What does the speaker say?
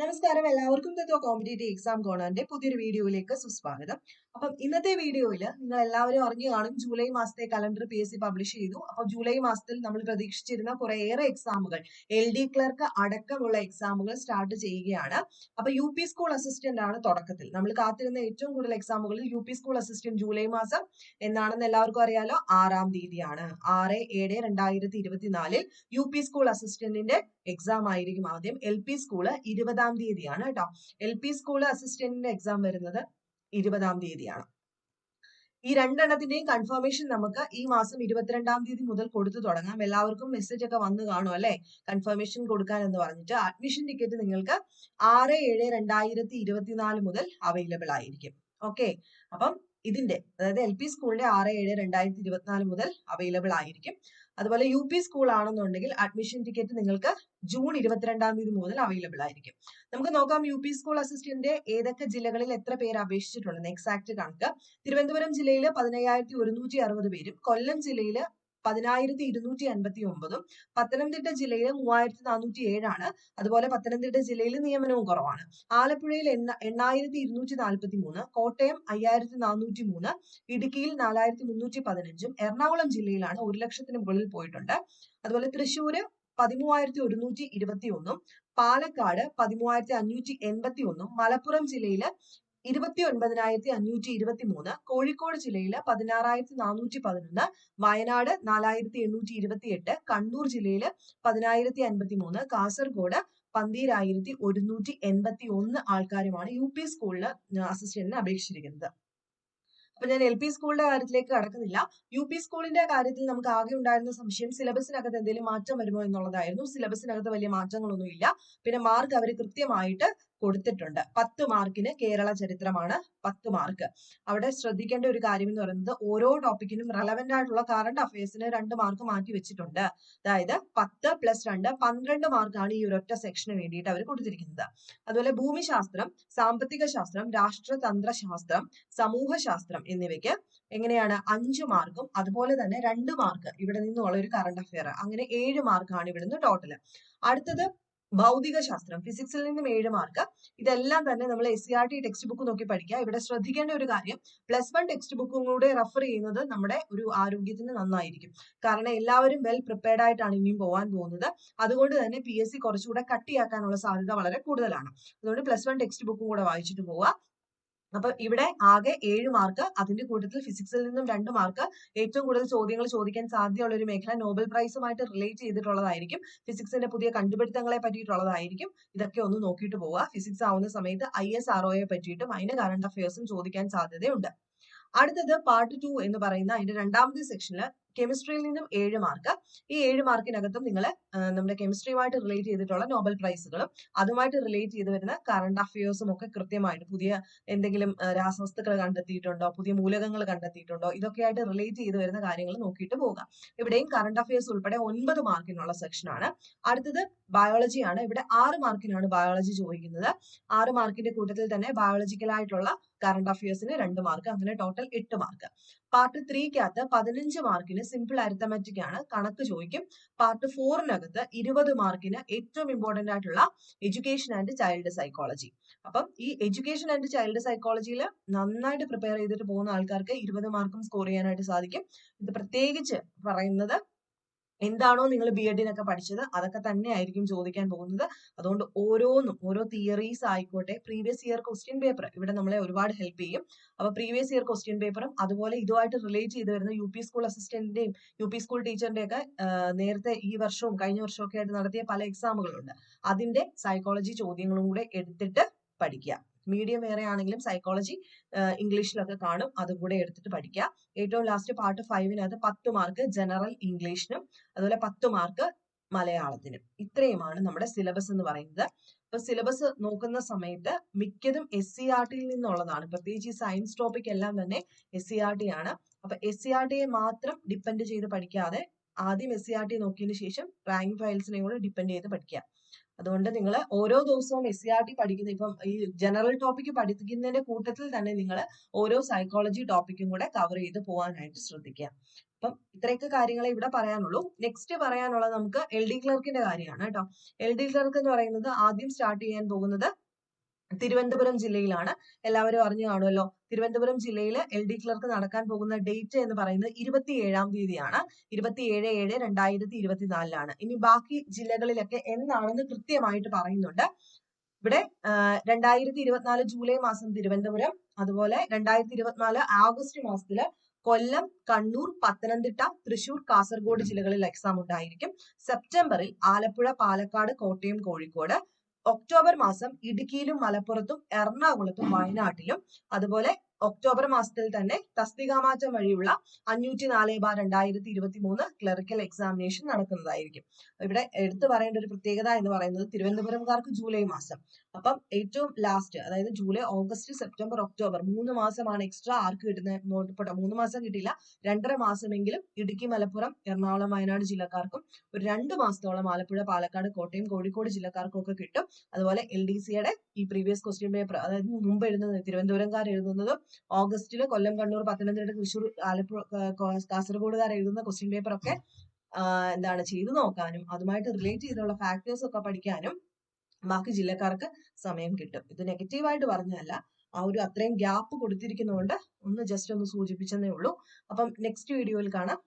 നമസ്കാരം. എല്ലാവർക്കും തത്വ competitive exam കോണറിന്റെ പുതിയൊരു വീഡിയോയിലേക്ക് സുസ്വാഗതം. അപ്പം ഇന്നത്തെ വീഡിയോയിൽ നിങ്ങൾ എല്ലാവരും അറിഞ്ഞു കാണും ജൂലൈ മാസത്തെ calendar P S C publish ചെയ്തു. അപ്പോൾ ജൂലൈ മാസത്തിൽ നമ്മൾ പ്രതീക്ഷിച്ചിരുന്ന കുറേയേറെ എക്സാമുകൾ എൽ ഡി ക്ലർക്ക് അടക്കമുള്ള എക്സാമുകൾ സ്റ്റാർട്ട് ചെയ്യുകയാണ്. അപ്പൊ യു പി സ്കൂൾ അസിസ്റ്റന്റ് ആണ് തുടക്കത്തിൽ. നമ്മൾ കാത്തിരുന്ന ഏറ്റവും കൂടുതൽ എക്സാമുകളിൽ U P school assistant July മാസം എന്നാണെന്ന് എല്ലാവർക്കും അറിയാലോ ആറാം തീയതിയാണ്. ആറ് ഏഴ് രണ്ടായിരത്തി ഇരുപത്തിനാലിൽ യു പി സ്കൂൾ അസിസ്റ്റന്റിന്റെ എക്സാം ആയിരിക്കും ആദ്യം. എൽ പി സ്കൂൾ ഇരുപതാം തീയതിയാണ് കേട്ടോ. എൽ പി സ്കൂൾ അസിസ്റ്റന്റിന്റെ എക്സാം വരുന്നത് ഇരുപതാം തീയതിയാണ്. ഈ രണ്ടെണ്ണത്തിന്റെയും കൺഫർമേഷൻ നമുക്ക് ഈ മാസം ഇരുപത്തിരണ്ടാം തീയതി മുതൽ കൊടുത്തു തുടങ്ങാം. എല്ലാവർക്കും മെസ്സേജ് ഒക്കെ വന്നു കാണും അല്ലെ? കൺഫർമേഷൻ കൊടുക്കാൻ എന്ന് പറഞ്ഞിട്ട്. അഡ്മിഷൻ ടിക്കറ്റ് നിങ്ങൾക്ക് ആറ് ഏഴ് രണ്ടായിരത്തി ഇരുപത്തിനാല് മുതൽ അവൈലബിൾ ആയിരിക്കും. ഓക്കെ അപ്പം ഇതിന്റെ അതായത് എൽ പി സ്കൂളിന്റെ ആറ് ഏഴ് രണ്ടായിരത്തി ഇരുപത്തിനാല് മുതൽ അവൈലബിൾ ആയിരിക്കും. അതുപോലെ യു പി സ്കൂൾ ആണെന്നുണ്ടെങ്കിൽ അഡ്മിഷൻ ടിക്കറ്റ് നിങ്ങൾക്ക് ജൂൺ ഇരുപത്തിരണ്ടാം തീയതി മുതൽ അവൈലബിൾ ആയിരിക്കും. നമുക്ക് നോക്കാം യു പി സ്കൂൾ അസിസ്റ്റന്റ് ഏതൊക്കെ ജില്ലകളിൽ എത്ര പേര് അപേക്ഷിച്ചിട്ടുണ്ടെന്ന് എക്സാക്ട് കണക്ക്. തിരുവനന്തപുരം ജില്ലയിൽ പതിനയ്യായിരത്തി ഒരുന്നൂറ്റി അറുപത് പേരും. കൊല്ലം ജില്ലയിൽ പതിനായിരത്തി ഇരുന്നൂറ്റി അൻപത്തി ഒമ്പതും പത്തനംതിട്ട ജില്ലയിൽ മൂവായിരത്തി നാനൂറ്റി ഏഴാണ് അതുപോലെ പത്തനംതിട്ട ജില്ലയിൽ നിയമനവും കുറവാണ്. ആലപ്പുഴയിൽ എണ്ണ എണ്ണായിരത്തി ഇരുന്നൂറ്റി നാൽപ്പത്തി മൂന്ന് കോട്ടയം അയ്യായിരത്തി നാനൂറ്റി മൂന്ന് ഇടുക്കിയിൽ നാലായിരത്തി മുന്നൂറ്റി പതിനഞ്ചും എറണാകുളം ജില്ലയിലാണ് ഒരു ലക്ഷത്തിന് മുകളിൽ പോയിട്ടുണ്ട്. അതുപോലെ തൃശ്ശൂര് പതിമൂവായിരത്തി ഒരുന്നൂറ്റി ഇരുപത്തി ഒന്നും പാലക്കാട് പതിമൂവായിരത്തി അഞ്ഞൂറ്റി എൺപത്തി ഒന്നും മലപ്പുറം ജില്ലയിൽ ഇരുപത്തി ഒൻപതിനായിരത്തി അഞ്ഞൂറ്റി ഇരുപത്തി മൂന്ന് കോഴിക്കോട് ജില്ലയിൽ പതിനാറായിരത്തി നാനൂറ്റി പതിനൊന്ന് വയനാട് നാലായിരത്തി എണ്ണൂറ്റി ഇരുപത്തി എട്ട് കണ്ണൂർ ജില്ലയിൽ പതിനായിരത്തി അൻപത്തി മൂന്ന് കാസർഗോഡ് പന്തീരായിരത്തി ഒരുന്നൂറ്റി എൺപത്തി ഒന്ന് ആൾക്കാരുമാണ് യു പി സ്കൂളിൽ അസിസ്റ്റന്റിന് അപേക്ഷിച്ചിരിക്കുന്നത്. അപ്പൊ ഞാൻ എൽ പി സ്കൂളിന്റെ കാര്യത്തിലേക്ക് കടക്കുന്നില്ല. യു പി സ്കൂളിന്റെ കാര്യത്തിൽ നമുക്ക് ആകെ ഉണ്ടായിരുന്ന സംശയം സിലബസിനകത്ത് എന്തെങ്കിലും മാറ്റം വരുമോ എന്നുള്ളതായിരുന്നു. സിലബസിനകത്ത് വലിയ മാറ്റങ്ങളൊന്നുമില്ല. പിന്നെ മാർക്ക് അവർ കൃത്യമായിട്ട് കൊടുത്തിട്ടുണ്ട്. പത്ത് മാർക്കിന് കേരള ചരിത്രമാണ് പത്ത് മാർക്ക് അവിടെ ശ്രദ്ധിക്കേണ്ട ഒരു കാര്യം എന്ന് പറയുന്നത് ഓരോ ടോപ്പിക്കിനും റെലവെന്റ് ആയിട്ടുള്ള കറണ്ട് അഫയേഴ്സിന് രണ്ട് മാർക്ക് മാറ്റി വെച്ചിട്ടുണ്ട്. അതായത് പത്ത് പ്ലസ് രണ്ട് പന്ത്രണ്ട് മാർക്കാണ് ഈ ഒരൊറ്റ സെക്ഷന് വേണ്ടിയിട്ട് അവർ കൊടുത്തിരിക്കുന്നത്. അതുപോലെ ഭൂമിശാസ്ത്രം സാമ്പത്തിക ശാസ്ത്രം രാഷ്ട്രതന്ത്ര ശാസ്ത്രം സമൂഹശാസ്ത്രം എന്നിവയ്ക്ക് എങ്ങനെയാണ് അഞ്ച് മാർക്കും അതുപോലെ തന്നെ രണ്ട് മാർക്ക് ഇവിടെ നിന്നുള്ള ഒരു കറണ്ട് അഫയർ അങ്ങനെ ഏഴ് മാർക്കാണ് ഇവിടുന്ന് ടോട്ടൽ അടുത്തത് ഭൗതിക ശാസ്ത്രം ഫിസിക്സിൽ നിന്നും ഏഴ് മാർക്ക് ഇതെല്ലാം തന്നെ നമ്മൾ S C R T textbook നോക്കി പഠിക്കുക. ഇവിടെ ശ്രദ്ധിക്കേണ്ട ഒരു കാര്യം പ്ലസ് വൺ ടെക്സ്റ്റ് ബുക്കും കൂടെ റെഫർ ചെയ്യുന്നത് നമ്മുടെ ഒരു ആരോഗ്യത്തിന് നന്നായിരിക്കും. കാരണം എല്ലാവരും വെൽ പ്രിപ്പയർഡ് ആയിട്ടാണ് ഇനിയും പോകാൻ പോകുന്നത്. അതുകൊണ്ട് തന്നെ പി എസ് സി കുറച്ചുകൂടെ കട്ടിയാക്കാനുള്ള സാധ്യത വളരെ കൂടുതലാണ്. അതുകൊണ്ട് പ്ലസ് വൺ ടെക്സ്റ്റ് ബുക്കും കൂടെ വായിച്ചിട്ട് പോവുക. അപ്പൊ ഇവിടെ ആകെ ഏഴ് മാർക്ക് അതിന്റെ കൂട്ടത്തിൽ ഫിസിക്സിൽ നിന്നും രണ്ട് മാർക്ക് ഏറ്റവും കൂടുതൽ ചോദ്യങ്ങൾ ചോദിക്കാൻ സാധ്യതയുള്ള ഒരു മേഖല നോബൽ പ്രൈസുമായിട്ട് റിലേറ്റ് ചെയ്തിട്ടുള്ളതായിരിക്കും. ഫിസിക്സിന്റെ പുതിയ കണ്ടുപിടുത്തങ്ങളെ പറ്റിയിട്ടുള്ളതായിരിക്കും ഇതൊക്കെ ഒന്ന് നോക്കിയിട്ട് പോവുക. ഫിസിക്സ് ആവുന്ന സമയത്ത് ഐ എസ് ആർ ഒയെ പറ്റിയിട്ടും അതിന് കറണ്ട് അഫയേഴ്സും ചോദിക്കാൻ സാധ്യതയുണ്ട്. അടുത്തത് പാർട്ട് ടു എന്ന് പറയുന്ന അതിന്റെ രണ്ടാമത്തെ സെക്ഷനിൽ കെമിസ്ട്രിയിൽ നിന്നും ഏഴ് മാർക്ക് ഈ ഏഴ് മാർക്കിനകത്തും നിങ്ങൾ നമ്മുടെ കെമിസ്ട്രിയുമായിട്ട് റിലേറ്റ് ചെയ്തിട്ടുള്ള നോബൽ പ്രൈസുകളും അതുമായിട്ട് റിലേറ്റ് ചെയ്ത് വരുന്ന കറണ്ട് അഫയേഴ്സും ഒക്കെ കൃത്യമായിട്ട് പുതിയ എന്തെങ്കിലും രാസവസ്തുക്കൾ കണ്ടെത്തിയിട്ടുണ്ടോ? പുതിയ മൂലകങ്ങൾ കണ്ടെത്തിയിട്ടുണ്ടോ? ഇതൊക്കെയായിട്ട് റിലേറ്റ് ചെയ്ത് വരുന്ന കാര്യങ്ങൾ നോക്കിയിട്ട് പോകാം. ഇവിടെയും കറണ്ട് അഫയേഴ്സ് ഉൾപ്പെടെ ഒൻപത് മാർക്കിനുള്ള സെക്ഷനാണ് അടുത്തത് ബയോളജിയാണ് ഇവിടെ ആറ് മാർക്കിനാണ് ബയോളജി ചോദിക്കുന്നത്. ആറ് മാർക്കിന്റെ കൂട്ടത്തിൽ തന്നെ ബയോളജിക്കൽ ആയിട്ടുള്ള കറണ്ട് അഫയേഴ്സിന് രണ്ട് മാർക്ക് അങ്ങനെ ടോട്ടൽ എട്ട് മാർക്ക് പാർട്ട് ത്രീക്കകത്ത് പതിനഞ്ച് മാർക്കിന് സിമ്പിൾ അരിത്തമാറ്റിക് ആണ്. കണക്ക് ചോദിക്കും. പാർട്ട് ഫോറിനകത്ത് ഇരുപത് മാർക്കിന് ഏറ്റവും ഇമ്പോർട്ടന്റ് ആയിട്ടുള്ള എഡ്യൂക്കേഷൻ ആൻഡ് ചൈൽഡ് സൈക്കോളജി അപ്പം ഈ എഡ്യൂക്കേഷൻ ആൻഡ് ചൈൽഡ് സൈക്കോളജിയിൽ നന്നായിട്ട് പ്രിപ്പയർ ചെയ്തിട്ട് പോകുന്ന ആൾക്കാർക്ക് ഇരുപത് മാർക്കും സ്കോർ ചെയ്യാനായിട്ട് സാധിക്കും. ഇത് പ്രത്യേകിച്ച് പറയുന്നത് എന്താണോ നിങ്ങൾ ബി എഡിനൊക്കെ പഠിച്ചത് അതൊക്കെ തന്നെ ആയിരിക്കും ചോദിക്കാൻ പോകുന്നത്. അതുകൊണ്ട് ഓരോന്നും ഓരോ തിയറീസ് ആയിക്കോട്ടെ പ്രീവിയസ് ഇയർ ക്വസ്റ്റ്യൻ പേപ്പർ ഇവിടെ നമ്മളെ ഒരുപാട് ഹെൽപ്പ് ചെയ്യും. അപ്പൊ പ്രീവിയസ് ഇയർ ക്വസ്റ്റ്യൻ പേപ്പറും അതുപോലെ ഇതുമായിട്ട് റിലേറ്റ് ചെയ്ത് വരുന്ന യു പി സ്കൂൾ അസിസ്റ്റന്റിന്റെയും യു പി സ്കൂൾ ടീച്ചറിന്റെ ഒക്കെ നേരത്തെ ഈ വർഷവും കഴിഞ്ഞ വർഷവും ഒക്കെ ആയിട്ട് നടത്തിയ പല എക്സാമുകളുണ്ട് അതിന്റെ സൈക്കോളജി ചോദ്യങ്ങളും കൂടെ എടുത്തിട്ട് പഠിക്കുക. മീഡിയം വേറെ ആണെങ്കിലും സൈക്കോളജി ഇംഗ്ലീഷിലൊക്കെ കാണും. അതും കൂടെ എടുത്തിട്ട് പഠിക്കുക ഏറ്റവും ലാസ്റ്റ് പാർട്ട് ഫൈവിനകത്ത് പത്ത് മാർക്ക് ജനറൽ ഇംഗ്ലീഷിനും അതുപോലെ പത്ത് മാർക്ക് മലയാളത്തിനും. ഇത്രയുമാണ് നമ്മുടെ സിലബസ് എന്ന് പറയുന്നത്. ഇപ്പൊ സിലബസ് നോക്കുന്ന സമയത്ത് മിക്കതും എസ് സി ആർ ടിയിൽ നിന്നുള്ളതാണ്. പ്രത്യേകിച്ച് ഈ സയൻസ് ടോപ്പിക് എല്ലാം തന്നെ എസ് സി ആർ ടി ആണ്. അപ്പൊ എസ് സി ആർ ടിയെ മാത്രം ഡിപ്പെൻഡ് ചെയ്ത് പഠിക്കാതെ ആദ്യം എസ് സി ആർ ടി നോക്കിയതിനു ശേഷം റാങ്ക് ഫയൽസിനെയും കൂടെ ഡിപ്പെൻഡ് ചെയ്ത് പഠിക്കുക അതുകൊണ്ട് നിങ്ങൾ ഓരോ ദിവസവും എസ് സി ആർ ടി പഠിക്കുന്ന ഇപ്പം ഈ ജനറൽ ടോപ്പിക് പഠിക്കുന്നതിന്റെ കൂട്ടത്തിൽ തന്നെ നിങ്ങൾ ഓരോ സൈക്കോളജി ടോപ്പിക്കും കൂടെ കവർ ചെയ്ത് പോകാനായിട്ട് ശ്രദ്ധിക്കുക. അപ്പം ഇത്രയൊക്കെ കാര്യങ്ങളെ ഇവിടെ പറയാനുള്ളൂ. നെക്സ്റ്റ് പറയാനുള്ളത് നമുക്ക് എൽ ഡി ക്ലർക്കിന്റെ കാര്യമാണ് കേട്ടോ. എൽ ഡി ക്ലർക്ക് എന്ന് പറയുന്നത് ആദ്യം സ്റ്റാർട്ട് ചെയ്യാൻ പോകുന്നത് തിരുവനന്തപുരം ജില്ലയിലാണ്. എല്ലാവരും അറിഞ്ഞു കാണുമല്ലോ തിരുവനന്തപുരം ജില്ലയിലെ എൽ ഡി ക്ലർക്ക് നടക്കാൻ പോകുന്ന ഡേറ്റ് എന്ന് പറയുന്നത് ഇരുപത്തിയേഴാം തീയതിയാണ്. ഇരുപത്തിയേഴ് ഏഴ് രണ്ടായിരത്തി ഇരുപത്തിനാലിലാണ് ഇനി ബാക്കി ജില്ലകളിലൊക്കെ എന്നാണെന്ന് കൃത്യമായിട്ട് പറയുന്നുണ്ട്. ഇവിടെ രണ്ടായിരത്തി ഇരുപത്തിനാല് ജൂലൈ മാസം തിരുവനന്തപുരം അതുപോലെ രണ്ടായിരത്തി ഇരുപത്തിനാല് ആഗസ്റ്റ് മാസത്തിൽ കൊല്ലം കണ്ണൂർ പത്തനംതിട്ട തൃശൂർ കാസർഗോഡ് ജില്ലകളിൽ എക്സാം ഉണ്ടായിരിക്കും. സെപ്റ്റംബറിൽ ആലപ്പുഴ പാലക്കാട് കോട്ടയം കോഴിക്കോട്. ഒക്ടോബർ മാസം ഇടുക്കിയിലും മലപ്പുറത്തും എറണാകുളത്തും വയനാട്ടിലും അതുപോലെ ഒക്ടോബർ മാസത്തിൽ തന്നെ തസ്തികാമാറ്റം വഴിയുള്ള അഞ്ഞൂറ്റി നാല് ബാർ രണ്ടായിരത്തി ഇരുപത്തി മൂന്ന് ക്ലറിക്കൽ എക്സാമിനേഷൻ നടക്കുന്നതായിരിക്കും. ഇവിടെ എടുത്തു പറയേണ്ട ഒരു പ്രത്യേകത എന്ന് പറയുന്നത് തിരുവനന്തപുരംകാർക്ക് ജൂലൈ മാസം. അപ്പം ഏറ്റവും ലാസ്റ്റ് അതായത് ജൂലൈ ഓഗസ്റ്റ് സെപ്റ്റംബർ ഒക്ടോബർ മൂന്ന് മാസമാണ് എക്സ്ട്രാ ആർക്ക് കിട്ടുന്നത്? മൂന്ന് മാസം കിട്ടിയില്ല. രണ്ടര മാസമെങ്കിലും ഇടുക്കി മലപ്പുറം എറണാകുളം വയനാട് ജില്ലക്കാർക്കും ഒരു രണ്ട് മാസത്തോളം ആലപ്പുഴ പാലക്കാട് കോട്ടയം കോഴിക്കോട് ജില്ലക്കാർക്കും ഒക്കെ കിട്ടും. അതുപോലെ എൽ ഡി സിയുടെ ഈ പ്രീവിയസ് ക്വസ്റ്റ്യൻ പേപ്പർ അതായത് മുമ്പ് എഴുതുന്നത് തിരുവനന്തപുരംകാർ എഴുതുന്നത് ഓഗസ്റ്റിൽ കൊല്ലം കണ്ണൂർ പത്തനംതിട്ട തൃശ്ശൂർ ആലപ്പുഴ കാസർഗോഡുകാർ എഴുതുന്ന ക്വസ്റ്റ്യൻ പേപ്പർ ഒക്കെ എന്താണ് ചെയ്തു നോക്കാനും അതുമായിട്ട് റിലേറ്റ് ചെയ്തുള്ള ഫാക്ടേഴ്സ് ഒക്കെ പഠിക്കാനും ബാക്കി ജില്ലക്കാർക്ക് സമയം കിട്ടും. ഇത് നെഗറ്റീവായിട്ട് പറഞ്ഞല്ല ആ ഒരു അത്രയും ഗ്യാപ്പ് കൊടുത്തിരിക്കുന്നതുകൊണ്ട് ഒന്ന് ജസ്റ്റ് ഒന്ന് സൂചിപ്പിച്ചെന്നേ ഉള്ളൂ. അപ്പം നെക്സ്റ്റ് വീഡിയോയിൽ കാണാം.